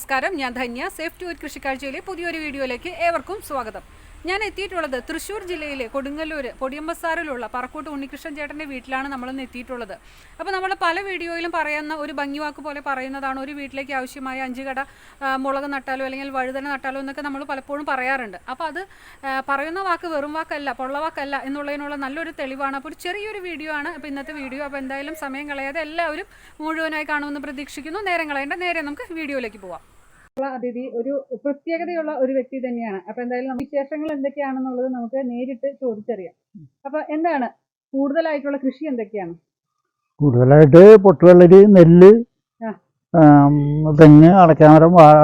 നമസ്കാരം. ഞാൻ Dhanya. Safe to കൃഷിക്കാഴ്ചയിലെ പുതിയൊരു വീഡിയോയിലേക്ക് ഏവർക്കും സ്വാഗതം. ഞാൻ എത്തിയിട്ടുള്ളത് തൃശ്ശൂർ ജില്ലയിലെ കൊടുങ്ങല്ലൂർ പൊടിയമ്പസാറിലുള്ള പറക്കൂട്ട് ഉണ്ണികൃഷ്ണൻ ചേട്ടന്റെ വീട്ടിലാണ് നമ്മളിന്ന് എത്തിയിട്ടുള്ളത്. അപ്പോൾ നമ്മൾ പല വീഡിയോയിലും പറയുന്ന ഒരു ഭംഗിവാക്ക് പോലെ പറയുന്നതാണ് ഒരു വീട്ടിലേക്ക് ആവശ്യമായ അഞ്ച് കട മുളക് നട്ടാലോ അല്ലെങ്കിൽ വഴുതന നട്ടാലോ എന്നൊക്കെ നമ്മൾ പലപ്പോഴും പറയാറുണ്ട്. അപ്പോൾ അത് പറയുന്ന വാക്ക് വെറും വാക്കല്ല പൊള്ളവാക്കല്ല എന്നുള്ളതിനുള്ള നല്ലൊരു തെളിവാണ്. അപ്പോൾ ഒരു ചെറിയൊരു വീഡിയോ ആണ്. അപ്പോൾ ഇന്നത്തെ വീഡിയോ അപ്പോൾ എന്തായാലും സമയം കളയാതെ എല്ലാവരും മുഴുവനായി കാണുമെന്ന് പ്രതീക്ഷിക്കുന്നു. നേരം കളയേണ്ട നേരെ നമുക്ക് വീഡിയോയിലേക്ക് പോവാം. അതിഥി ഒരു പ്രത്യേകതയുള്ള ഒരു വ്യക്തി തന്നെയാണ്. അപ്പൊ എന്തായാലും നമുക്ക് വിശേഷങ്ങൾ എന്തൊക്കെയാണെന്നുള്ളത് നമുക്ക് നേരിട്ട് ചോദിച്ചറിയാം. അപ്പൊ എന്താണ്? കൂടുതലായിട്ടുള്ള കൃഷി എന്തൊക്കെയാണ്? കൂടുതലായിട്ട് പൊട്ടുവെള്ളരി നെല്ല് തെങ്ങ് അടക്കാമരം വാഴ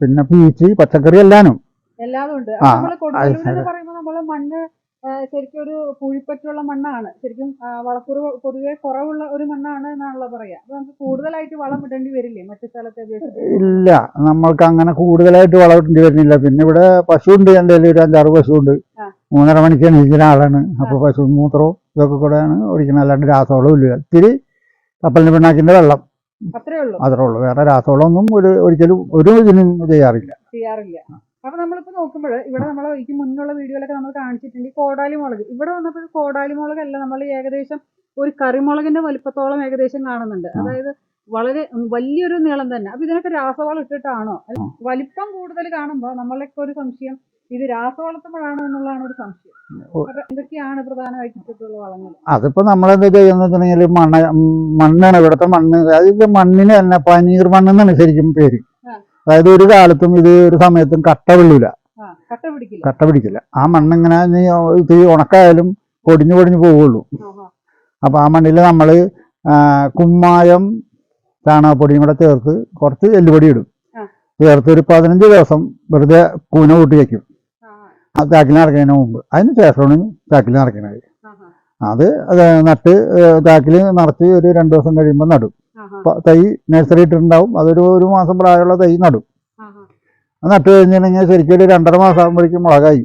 പിന്നെ പീച്ച് പച്ചക്കറി എല്ലാനും. എല്ലാതും ഉണ്ട്. നമ്മൾ കൊടുങ്ങല്ലൂർ എന്ന് പറയുമ്പോൾ നമ്മൾ മണ്ണ് ശരിക്കും ഒരു പുഴിപ്പറ്റുള്ള മണ്ണാണ്. ശരിക്കും ആ, വളക്കുറവ് പൊതുവെ കുറവുള്ള ഒരു മണ്ണാണ് എന്നാണല്ലോ പറയാ. അപ്പൊ നമുക്ക് കൂടുതലായിട്ട് വളം ഇടേണ്ടി വരില്ലേ? മറ്റു സ്ഥലത്തെ അപേക്ഷിച്ച്? ഇല്ല നമ്മൾക്ക് അങ്ങനെ കൂടുതലായിട്ട് വളമിട്ടേണ്ടി വരുന്നില്ല. പിന്നെ ഇവിടെ പശുവുണ്ട് എന്റെ കയ്യിൽ ഒരു അഞ്ചാറ് പശു ഉണ്ട് മൂന്നര മണിക്ക് എണീക്കുന്ന ആളാണ്. അപ്പൊ പശു മൂത്രവും ഇതൊക്കെ കൂടെയാണ് ഓടിക്കുന്നത് അല്ലാണ്ട് രാസവളവും ഇല്ല. ഇത്തിരി കപ്പലിന് പിണ്ണാക്കിന്റെ വെള്ളം. അത്രേ ഉള്ളൂ. അത്രേ ഉള്ളൂ. വേറെ രാസവളം ഒന്നും ഒരു ഒരിക്കലും ഒരു ഇതിനും ചെയ്യാറില്ല. ചെയ്യാറില്ല. അപ്പൊ നമ്മളിപ്പോ നോക്കുമ്പോൾ ഇവിടെ നമ്മൾ ഈ മുന്നുള്ള വീഡിയോയിലൊക്കെ നമ്മൾ കാണിച്ചിട്ടുണ്ട് ഈ കോടാലി മുളക്. ഇവിടെ വന്നപ്പോൾ കോടാലി മുളകല്ല നമ്മൾ ഏകദേശം ഒരു കറിമുളകിന്റെ വലിപ്പത്തോളം ഏകദേശം കാണുന്നുണ്ട്. അതായത് വളരെ വലിയൊരു നീളം തന്നെ. അപ്പൊ ഇതിനൊക്കെ രാസവളം ഇട്ടിട്ടാണോ? അല്ല, വലിപ്പം കൂടുതൽ കാണുമ്പോൾ നമ്മളൊക്കെ ഒരു സംശയം ഇത് രാസവളത്തുമ്പോഴാണോ എന്നുള്ളതാണ് ഒരു സംശയം. എന്തൊക്കെയാണ് പ്രധാനമായിട്ട് ഇട്ടിട്ടുള്ള വളങ്ങൾ? അതിപ്പോ നമ്മളെന്താ ചെയ്യുന്നത് മണ്ണ് മണ്ണാണ്. ഇവിടുത്തെ മണ്ണ് അതായത് മണ്ണിന് തന്നെ പനീർ മണ്ണെന്നാണ് ശരിക്കും പേര്. അതായത് ഒരു കാലത്തും ഇത് ഒരു സമയത്തും കട്ട വെള്ളൂല കട്ട പിടിക്കില്ല. കട്ട പിടിക്കില്ല. ആ മണ്ണിങ്ങനെ ഇത് ഉണക്കായാലും പൊടിഞ്ഞു പൊടിഞ്ഞു പോവുള്ളൂ. ആഹാ. അപ്പൊ ആ മണ്ണിൽ നമ്മൾ കുമ്മായം ചാണകപ്പൊടിയും കൂടെ ചേർത്ത് കുറച്ച് എല്ലുപൊടി ഇടും. ചേർത്ത് ഒരു പതിനഞ്ച് ദിവസം വെറുതെ കൂന കൂട്ടി വയ്ക്കും. ആ, ചാക്കിൽ നടക്കുന്നതിന് മുമ്പ്. അതിന് ശേഷമാണ് ചാക്കിൽ നടക്കുന്നത്. അത് നട്ട് ചാക്കിൽ നിറച്ച് ഒരു രണ്ട് ദിവസം കഴിയുമ്പോൾ നടും. തൈ നഴ്സറി ഇട്ടിട്ടുണ്ടാവും. അതൊരു ഒരു മാസം പ്രായമുള്ള തൈ നടും. നട്ട് കഴിഞ്ഞിട്ടുണ്ടെങ്കിൽ ശരിക്കും ഒരു രണ്ടര മാസം ആകുമ്പോഴേക്കും മുളകായി.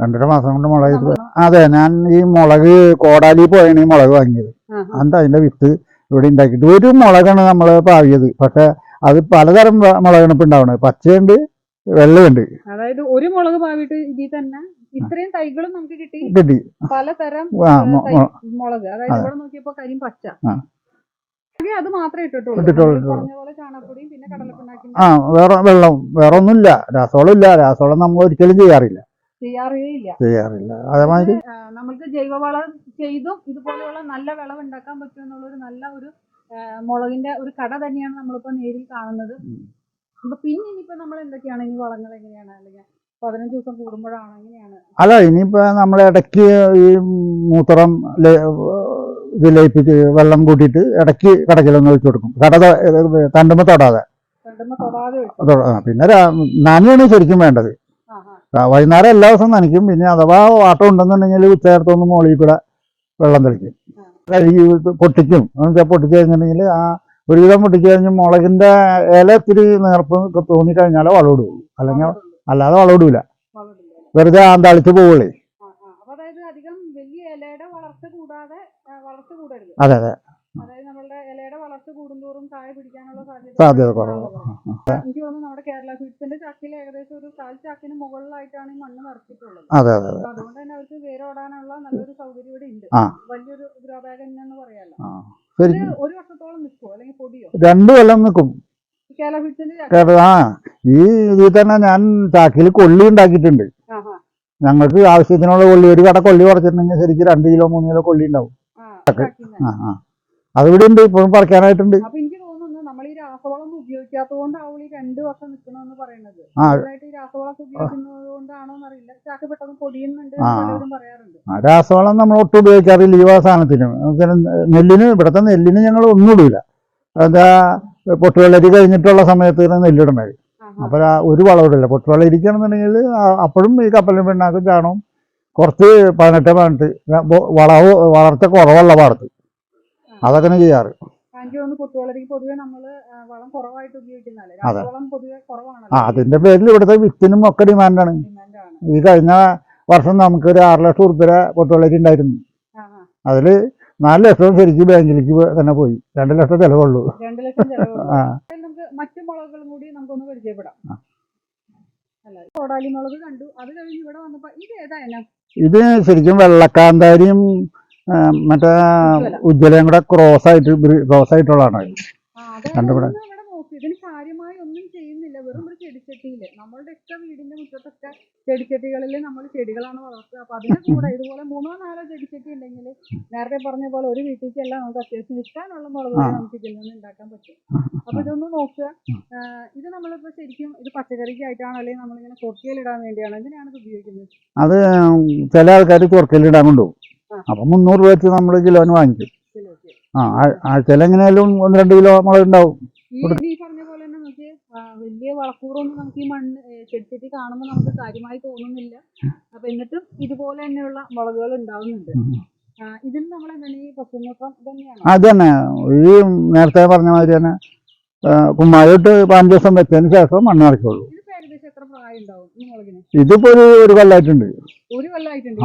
രണ്ടര മാസം കൊണ്ട് മുളക അതെ ഞാൻ ഈ മുളക് കോടാലി പോയാണ് ഈ മുളക് വാങ്ങിയത്. എന്താ അതിന്റെ വിത്ത് ഇവിടെ ഉണ്ടാക്കിയിട്ട്? ഒരു മുളകാണ് നമ്മൾ പാവിയത്. പക്ഷെ അത് പലതരം മുളകാണ് ഇപ്പൊ ഉണ്ടാവുന്നത് പച്ചയുണ്ട് വെള്ളമുണ്ട് അതായത് ഒരു മുളക് പാവിട്ട് ഇതിൽ തന്നെ ഇത്രയും തൈകളും നമുക്ക് കിട്ടി. കിട്ടി. പലതരം മുളക്. അതായത് അതെ. ഇവിടെ നോക്കിയപ്പോ കരിയും പച്ച. അത് മാത്രമേ ഇട്ടിട്ടുള്ളൂ. ആ വേറെ വെള്ളം വേറെ ഒന്നുമില്ല രാസവളം ഇല്ല രാസവളം നമ്മൾ ഒരിക്കലും ചെയ്യാറില്ല. ചെയ്യാറില്ല. അതേമാതിരി? നമുക്ക് ജൈവവളം ചെയ്തും ഇതുപോലെയുള്ള നല്ല വിളവ് ഉണ്ടാക്കാൻ പറ്റും എന്നുള്ള ഒരു നല്ല ഒരു മുളകിന്റെ ഒരു കട തന്നെയാണ് നമ്മളിപ്പോ നേരിൽ കാണുന്നത്. അപ്പൊ പിന്നെ ഇനിയിപ്പോ നമ്മൾ എന്തൊക്കെയാണ്? ഈ വളങ്ങൾ എങ്ങനെയാണ്? അല്ലെങ്കിൽ പതിനഞ്ച് ദിവസം കൂടുമ്പോഴാണ്? എങ്ങനെയാണ്? അല്ല ഇനിയിപ്പോ നമ്മൾ ഇടയ്ക്ക് ഈ മൂത്രം ഇത് ലയിപ്പിച്ച് വെള്ളം കൂട്ടിയിട്ട് ഇടയ്ക്ക് കടക്കിലൊന്ന് ഒഴിച്ചു കൊടുക്കും. കട തണ്ടുമ്പ തൊടാതെ. പിന്നെ നനയാണ് ശരിക്കും വേണ്ടത്. വൈകുന്നേരം എല്ലാ ദിവസവും നനയ്ക്കും. പിന്നെ അഥവാ വാട്ടം ഉണ്ടെന്നുണ്ടെങ്കിൽ ഉച്ചനേരത്തൊന്ന് മുകളിൽ കൂടെ വെള്ളം തെളിക്കും. കഴുകി പൊട്ടിക്കും. എന്നുവെച്ചാൽ പൊട്ടിച്ചു കഴിഞ്ഞിട്ടുണ്ടെങ്കിൽ ആ ഒരുവിധം പൊട്ടിച്ച് കഴിഞ്ഞ് മുളകിന്റെ ഇല ഇത്തിരി നേർപ്പ് ഒക്കെ തോന്നി കഴിഞ്ഞാലേ വളം ഇടുള്ളൂ അല്ലെങ്കിൽ അല്ലാതെ വളവിടൂല വെറുതെ ആന്താളിച്ച് പോവുള്ളേ. അതെ അതെ. സാധ്യത കുറവ് എനിക്ക് തോന്നുന്നു നമ്മുടെ കേരള ഫീഡ്സിന്റെ ചാക്കിൽ ഏകദേശം ഒരു കാൽ ചാക്കിന് മുകളിലായിട്ടാണ് ഈ മണ്ണ് നിറച്ചിട്ടുള്ളത്. അതെ അതെ അതുകൊണ്ട് തന്നെ അവർക്ക് വേരോടാനുള്ള നല്ലൊരു സൗകര്യം ഇവിടെ ഉണ്ട്. ആ. വലിയൊരു ഗ്രോ ബാഗ് പറയാലോ. ഒരു വർഷത്തോളം നിൽക്കുമോ അല്ലെങ്കിൽ പൊടിയോ? രണ്ടു കൊല്ലം നിൽക്കും ആ ഈ ഇതിൽ തന്നെ ഞാൻ ചാക്കിൽ കൊള്ളി ഉണ്ടാക്കിയിട്ടുണ്ട്. ഞങ്ങൾക്ക് ആവശ്യത്തിനുള്ള കൊള്ളി ഒരു കട കൊള്ളി പറിച്ചിട്ടുണ്ടെങ്കിൽ ശരിക്കും രണ്ട് കിലോ മൂന്ന് കിലോ കൊള്ളി ഉണ്ടാവും. ആ, ആ അതിവിടെ ഉണ്ട് ഇപ്പോഴും പറിക്കാനായിട്ടുണ്ട്. രാസവളം നമ്മൾ ഒട്ടും ഉപയോഗിക്കാറില്ല ഈ സാധനത്തിന്. നെല്ലിന് ഇവിടുത്തെ നെല്ലിന് ഞങ്ങൾ ഒന്നും ഇടൂല. എന്താ പൊട്ടുവെള്ളരി കഴിഞ്ഞിട്ടുള്ള സമയത്ത് നെല്ലിടണത്. അപ്പോൾ ഒരു വളവിടില്ല. പൊട്ടുവെള്ളം ഇരിക്കണമെന്നുണ്ടെങ്കിൽ അപ്പോഴും ഈ കപ്പലിന് പിണ്ണാക്കും ചാണവും കുറച്ച് പതിനെട്ട് പതിനെട്ട് വളവ് വളർച്ച കുറവുള്ള പാടത്ത്. അതൊക്കെ ചെയ്യാറ്. അതെ. ആ അതിന്റെ പേരിൽ ഇവിടുത്തെ വിത്തിനും ഒക്കെ ഡിമാൻഡാണ്. ഈ കഴിഞ്ഞ വർഷം നമുക്കൊരു ആറ് ലക്ഷം ഉറുപ്പിക പൊട്ടുവെള്ളരി ഉണ്ടായിരുന്നു. അതിൽ അതിൽ നാല് ലക്ഷം ശരിക്ക് ബാങ്കിലേക്ക് തന്നെ പോയി. രണ്ട് ലക്ഷം ചിലവുള്ളൂ. രണ്ട് ലക്ഷം ആ. നമുക്ക് മറ്റു മുളകുകളും കൂടി നമുക്കൊന്ന് പരിചയപ്പെടാം. അല്ല കോടാലി മുളക് കണ്ടു. അത് കഴിഞ്ഞ് ഇവിടെ വന്നപ്പോ ഇത് ഏതാ ഇത് ശരിക്കും വെള്ളക്കാന്താരിയും ആ, മറ്റേ ഉജ്ജ്വല. ഉജ്ജ്വലയും കൂടെ ക്രോസ് ആയിട്ട് ക്രോസ് ആയിട്ടുള്ളതാണ്. ആ, കണ്ടുപിടി. ഒന്ന് ഇവിടെ നോക്കി. ഇതിന് കാര്യമായി ചെയ്യുന്നില്ല വെറും ഒരു ചെടിച്ചട്ടിയിൽ. നമ്മളുടെ ഒക്കെ വീടിന്റെ മുറ്റത്തൊക്കെ ചെടിച്ചട്ടികളിൽ നമ്മൾ ചെടികളാണ് വളർത്തുക. അപ്പൊ അതിന്റെ കൂടെ ഇതുപോലെ മൂന്നോ നാലോ ചെടിച്ചട്ടി ഉണ്ടെങ്കിൽ നേരത്തെ പറഞ്ഞ പോലെ ഒരു വീട്ടിലേക്കല്ല നമുക്ക് അത്യാവശ്യം വിൽക്കാനുള്ള മുളക് നമുക്ക് ഇതിൽ നിന്ന് ഉണ്ടാക്കാൻ പറ്റും. അപ്പൊ ഇതൊന്ന് നോക്കുക. ഇത് നമ്മളിപ്പോ ശരിക്കും ഇത് പച്ചക്കറിക്കായിട്ടാണോ അല്ലെങ്കിൽ നമ്മളിങ്ങനെ കൊട്ടിയിലിടാൻ വേണ്ടിയാണോ എന്തിനാണ് ഇത് ഉപയോഗിക്കുന്നത്? അത് ചില ആൾക്കാർ തുറക്കലിടാൻ കൊണ്ടുപോകും. അപ്പൊ മുന്നൂറ് രൂപ വെച്ച് നമ്മൾ കിലോന് വാങ്ങിക്കും. ആ ചില ആഴ്ചയിൽ എങ്ങനെയായാലും ഒന്ന് രണ്ട് കിലോ മുളക് ഉണ്ടാവും. ഈ ഈ പറഞ്ഞ പോലെ തന്നെ നമുക്ക് ആ, വലിയ വളക്കൂറൊന്നും നമുക്ക് ഈ മണ്ണ് ചെടിച്ചട്ടി കാണുമ്പോൾ നമുക്ക് കാര്യമായി തോന്നുന്നില്ല. അപ്പൊ എന്നിട്ടും ഇതുപോലെ തന്നെയുള്ള മുളകുകൾ ഉണ്ടാവുന്നുണ്ട്. ഇതിന് നമ്മൾ എന്താണ് ഈ പശുമൂത്രം തന്നെയാണ് അത് തന്നെ. ഈ നേരത്തെ പറഞ്ഞ മാതിരി തന്നെ കുമ്മായിട്ട് പതിനഞ്ച് ദിവസം വെച്ചതിന് ശേഷം മണ്ണ് നിറയ്ക്കുള്ളൂ. ഇതിപ്പോ ഏകദേശം എത്ര പ്രായം ഉണ്ടാവും ഈ മുളകിന്? ഇതിപ്പോ ഒരു ഒരു കൊല്ലമായിട്ടുണ്ട് ഒരു കൊല്ലായിട്ടുണ്ട്.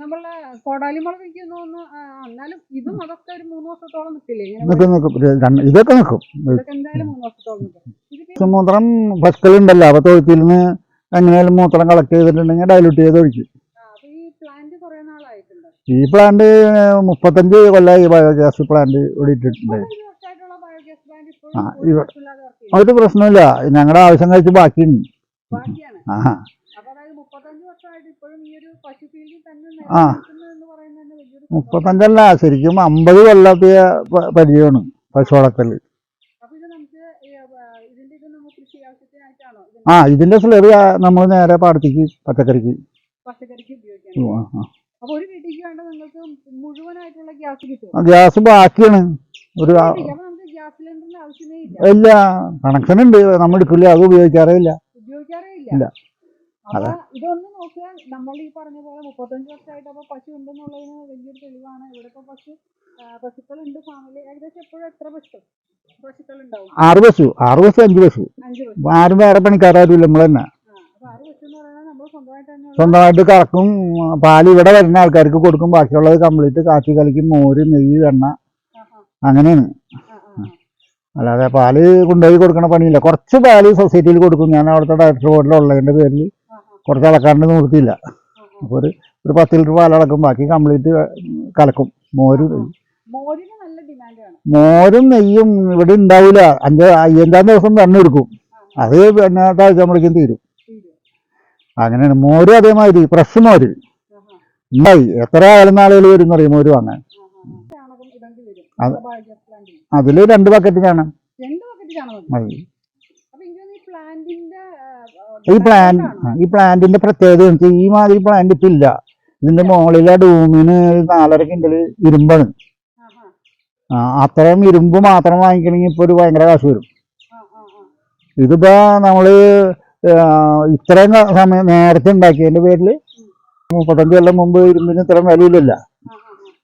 നമ്മളെ കോടാലി മുളക് നിൽക്കുന്നു എന്നാലും ഇതും അതൊക്കെ ഒരു മൂന്ന് വർഷത്തോളം നിൽക്കില്ലേ? ഇതൊക്കെ നിൽക്കും. എന്തായാലും മൂന്ന് വർഷത്തോളം നിൽക്കും. മൂത്രം പശുക്കളുണ്ടല്ലോ അപ്പൊ തൊഴുത്തിൽ നിന്ന് എങ്ങനെയാലും മൂത്രം കളക്ട് ചെയ്തിട്ടുണ്ടെങ്കിൽ ഡൈലൂട്ട് ചെയ്ത് ഒഴിക്കും. ഈ പ്ലാന്റ് മുപ്പത്തഞ്ച് കൊല്ലമായി ബയോഗ്യാസ് പ്ലാന്റ് ഇവിടെ ഇട്ടിട്ടുണ്ട്. ഒരു പ്രശ്നമില്ല ഞങ്ങളുടെ ആവശ്യം കഴിച്ച് ബാക്കിയുണ്ട്. ബാക്കിയാണ്? ആ അപ്പൊ അതായത് മുപ്പത്തഞ്ച് വർഷമായിട്ട് ഇപ്പോഴും ഈ ഒരു പശു ഫീൽഡിൽ തന്നെ ആ. മുപ്പത്തഞ്ചല്ല ശരിക്കും അമ്പത് കൊല്ലത്തെ പരിചയമാണ് പശു ഈ, ആ, ഇതിന്റെ സ്ലെറി നമ്മൾ നേരെ പാടത്തേക്ക് പച്ചക്കറിക്ക്. ഗ്യാസ് ബാക്കിയാണ്. ഒരു ഇല്ല കണക്ഷൻ ഉണ്ട്. നമ്മൾ എടുക്കില്ല അത് ഉപയോഗിക്കാറേ ഇല്ല. ഉപയോഗിക്കാറേ ഇല്ല. അപ്പൊ ഇതൊന്ന് നോക്കിയാൽ നമ്മൾ ഈ പറഞ്ഞ പോലെ മുപ്പത്തഞ്ച് വർഷമായിട്ട് അപ്പൊ പശു ഉണ്ടെന്നുള്ളതിന് വലിയൊരു തെളിവാണ്. ഇവിടെ ഇപ്പൊ പശു പശുക്കൾ പശുക്കളുണ്ട്. ഫാമിലി ഏകദേശം എപ്പോഴും എത്ര പശു പശുക്കൾ? ഉണ്ടാവും ആറ് പശു. ആറ് പശു അഞ്ച് പശു. ആരും വേറെ പണിക്കാരും നമ്മൾ തന്നെ. സ്വന്തമായിട്ട് കറക്കും പാൽ ഇവിടെ വരുന്ന ആൾക്കാർക്ക് കൊടുക്കും. ബാക്കിയുള്ളത് കംപ്ലീറ്റ് കാച്ചി കലക്കി മോര് നെയ്യ് എണ്ണ. അങ്ങനെയാണ്. അല്ലാതെ പാൽ കൊണ്ടുപോയി കൊടുക്കണ പണിയില്ല. കുറച്ച് പാൽ സൊസൈറ്റിയിൽ കൊടുക്കും. ഞാൻ അവിടുത്തെ ഡയറക്ടർ ബോർഡിലുള്ളതിന്റെ പേരിൽ കുറച്ച് അളക്കാണ്ട് നിർത്തിയില്ല. അപ്പോൾ ഒരു ഒരു പത്ത് ലിറ്റർ പാൽ അളക്കും ബാക്കി കംപ്ലീറ്റ് കലക്കും. മോര് മോരും നെയ്യും ഇവിടെ ഉണ്ടാവില്ല അഞ്ച് അയ്യഞ്ചാം ദിവസം തന്നെ എടുക്കും. അത് പിന്നെ താഴ്ചമ്പളിക്കും തീരും. അങ്ങനെയാണ് മോരും അതേമാതിരി ഫ്രഷ് മോര്. ഉണ്ടായി. എത്ര ആയാലും നാളുകൾ വരും. എന്നറിയും മോര് വാങ്ങാൻ അതിൽ രണ്ട് ബക്കറ്റ് ചാണകം മതി. മതി അപ്പൊ എനിക്ക് തോന്നുന്നു ഈ പ്ലാന്റ് ഈ പ്ലാന്റിന്റെ പ്രത്യേകത ഈ മാതിരി പ്ലാന്റ് ഇപ്പൊ ഇല്ല ഇതിന്റെ മുകളിലെ ഡൂമിന് നാലര കിൻഡൽ ഇരുമ്പാണ്. അത്രയും ഇരുമ്പ് മാത്രം വാങ്ങിക്കണമെങ്കിൽ ഇപ്പൊ ഒരു ഭയങ്കര കാശ് വരും. ഇതിപ്പോ നമ്മൾ ഇത്രയും സമയം നേരത്തെ ഉണ്ടാക്കിയതിന്റെ പേരിൽ മുപ്പത്തഞ്ച് കൊല്ലം മുമ്പ് ഇരുമ്പിന് ഇത്രയും വിലയില്ലല്ല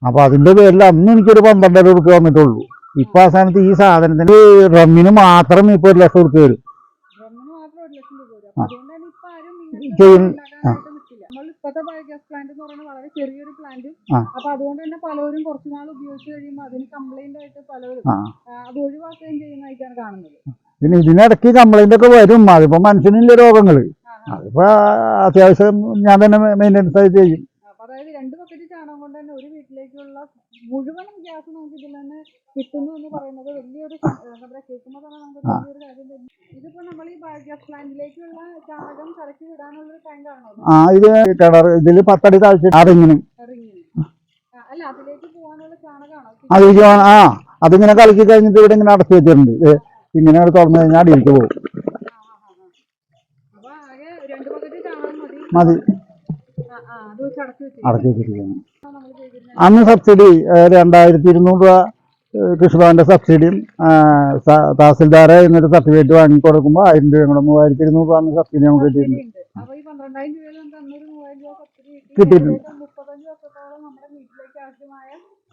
അപ്പൊ അതിന്റെ പേരിൽ അന്ന് എനിക്കൊരു പന്ത്രണ്ടര രൂപ വന്നിട്ടുള്ളൂ. ഇപ്പൊ ആ സ്ഥാനത്ത് ഈ സാധനത്തിന് റമ്മിന് മാത്രം ഇപ്പൊ ഒരു ലക്ഷം ഉറുപ്പ്യ വരും ഡ്രമ്മിന് മാത്രം ഒരു ലക്ഷം രൂപ വരും അപ്പൊ അതുകൊണ്ടാണ് ഇപ്പൊ ആരും ഇങ്ങനത്തെ ചെയ്യുന്ന- ഇപ്പോഴത്തെ ബയോഗ്യാസ് പ്ലാന്റ് എന്ന് പറയുന്നത് വളരെ ചെറിയൊരു പ്ലാന്റ്. അപ്പൊ അതുകൊണ്ട് തന്നെ കുറച്ചു നാൾ ഉപയോഗിച്ച് കഴിയുമ്പോൾ അതിന് കംപ്ലൈന്റ് ആയിട്ട് പലരും ആ. ആ, അത് ഒഴിവാക്കുകയും ചെയ്യുന്നതായിട്ടാണ് കാണുന്നത്. പിന്നെ ഇതിനിടയ്ക്ക് കംപ്ലൈന്റ് ഒക്കെ വരും. അതിപ്പോ മനസ്സിനുള്ള രോഗങ്ങൾ. അതിപ്പോ അത്യാവശ്യം ഞാൻ തന്നെ മെയിന്റെനൻസ് ആയി ചെയ്യും. അതായത് രണ്ട് ബക്കറ്റ് ചാണകം കൊണ്ട് തന്നെ ഒരു വീട്ടിലേക്കുള്ള മുഴുവനും ഗ്യാസ് നമുക്ക് ഇതിൽ തന്നെ കിട്ടുന്നു എന്ന് പറയുന്നത് വലിയൊരു കേൾക്കുമ്പോൾ തന്നെ നമുക്ക് വലിയൊരു കാര്യം ആ ഇത് കിണർ ഇതിൽ പത്തടി താഴ്ച അതിങ്ങനെ. അതിലേക്ക് ആ അതിങ്ങനെ കലക്കി കഴിഞ്ഞിട്ട് ഇവിടെ ഇങ്ങനെ അടച്ചു വെച്ചിട്ടുണ്ട്. ഇങ്ങനെ അവിടെ തുറന്നു കഴിഞ്ഞാൽ അടിയിലേക്ക് പോകും. മതി. അടച്ചു വെച്ചു അടച്ചു വെച്ചിരിക്കുകയാണ് നമ്മൾ ചെയ്തിരുന്നത് അന്ന് സബ്സിഡി രണ്ടായിരത്തി ഇരുന്നൂറ് രൂപ കൃഷിഭവന്റെ സബ്സിഡിയും തഹസിൽദാരെ എന്നിട്ട് സർട്ടിഫിക്കറ്റ് വാങ്ങി കൊടുക്കുമ്പോൾ ആയിരം രൂപ കൂടെ മൂവായിരത്തി ഇരുന്നൂറ് രൂപ സബ്സിഡി നമുക്ക് കിട്ടിയിട്ടുണ്ട്. കിട്ടിയിട്ടുണ്ട്.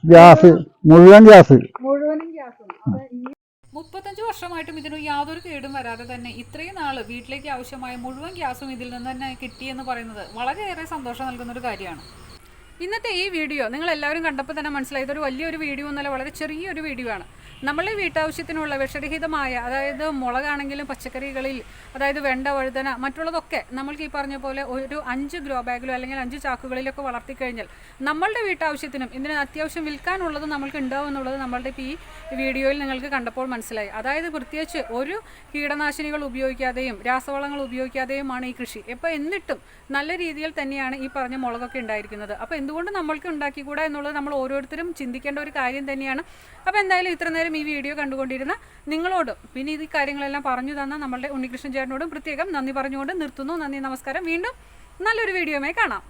ഗ്യാസ് മുഴുവൻ ഗ്യാസ്. മുഴുവനും ഗ്യാസും. അപ്പൊ ഈ മുപ്പത്തഞ്ച് വർഷമായിട്ടും ഇതിന് യാതൊരു കേടും വരാതെ തന്നെ ഇത്രയും നാൾ വീട്ടിലേക്ക് ആവശ്യമായ മുഴുവൻ ഗ്യാസും ഇതിൽ നിന്ന് തന്നെ കിട്ടിയെന്ന് പറയുന്നത് വളരെയേറെ സന്തോഷം നൽകുന്ന ഒരു കാര്യമാണ്. ഇന്നത്തെ ഈ വീഡിയോ നിങ്ങൾ എല്ലാവരും കണ്ടപ്പോൾ തന്നെ മനസ്സിലായത് ഒരു വലിയൊരു വീഡിയോ എന്നല്ല വളരെ ചെറിയൊരു വീഡിയോ ആണ്. നമ്മളെ വീട്ടാവശ്യത്തിനുള്ള വിഷരഹിതമായ അതായത് മുളകാണെങ്കിലും പച്ചക്കറികളിൽ അതായത് വെണ്ട വഴുതന മറ്റുള്ളതൊക്കെ നമ്മൾക്ക് ഈ പറഞ്ഞ പോലെ ഒരു അഞ്ച് ഗ്രോ ബാഗിലോ അല്ലെങ്കിൽ അഞ്ച് ചാക്കുകളിലൊക്കെ വളർത്തിക്കഴിഞ്ഞാൽ നമ്മളുടെ വീട്ടാവശ്യത്തിനും ഇതിന് അത്യാവശ്യം വിൽക്കാനുള്ളത് നമ്മൾക്ക് ഉണ്ടാവും എന്നുള്ളത് നമ്മളുടെ ഇപ്പോൾ ഈ വീഡിയോയിൽ നിങ്ങൾക്ക് കണ്ടപ്പോൾ മനസ്സിലായി. അതായത് പ്രത്യേകിച്ച് ഒരു കീടനാശിനികൾ ഉപയോഗിക്കാതെയും രാസവളങ്ങൾ ഉപയോഗിക്കാതെയുമാണ് ഈ കൃഷി. ഇപ്പോൾ എന്നിട്ടും നല്ല രീതിയിൽ തന്നെയാണ് ഈ പറഞ്ഞ മുളകൊക്കെ ഉണ്ടായിരിക്കുന്നത്. അപ്പോൾ എന്തുകൊണ്ട് നമ്മൾക്ക് ഉണ്ടാക്കിക്കൂടാ എന്നുള്ളത് നമ്മൾ ഓരോരുത്തരും ചിന്തിക്കേണ്ട ഒരു കാര്യം തന്നെയാണ്. അപ്പോൾ എന്തായാലും ഇത്ര നേരം ഈ വീഡിയോ കണ്ടുകൊണ്ടിരുന്ന നിങ്ങളോടും പിന്നെ ഈ കാര്യങ്ങളെല്ലാം പറഞ്ഞു തന്ന നമ്മളുടെ ഉണ്ണികൃഷ്ണൻ ചേട്ടനോടും പ്രത്യേകം നന്ദി പറഞ്ഞുകൊണ്ട് നിർത്തുന്നു. നന്ദി നമസ്കാരം. വീണ്ടും നല്ലൊരു വീഡിയോയുമായി കാണാം.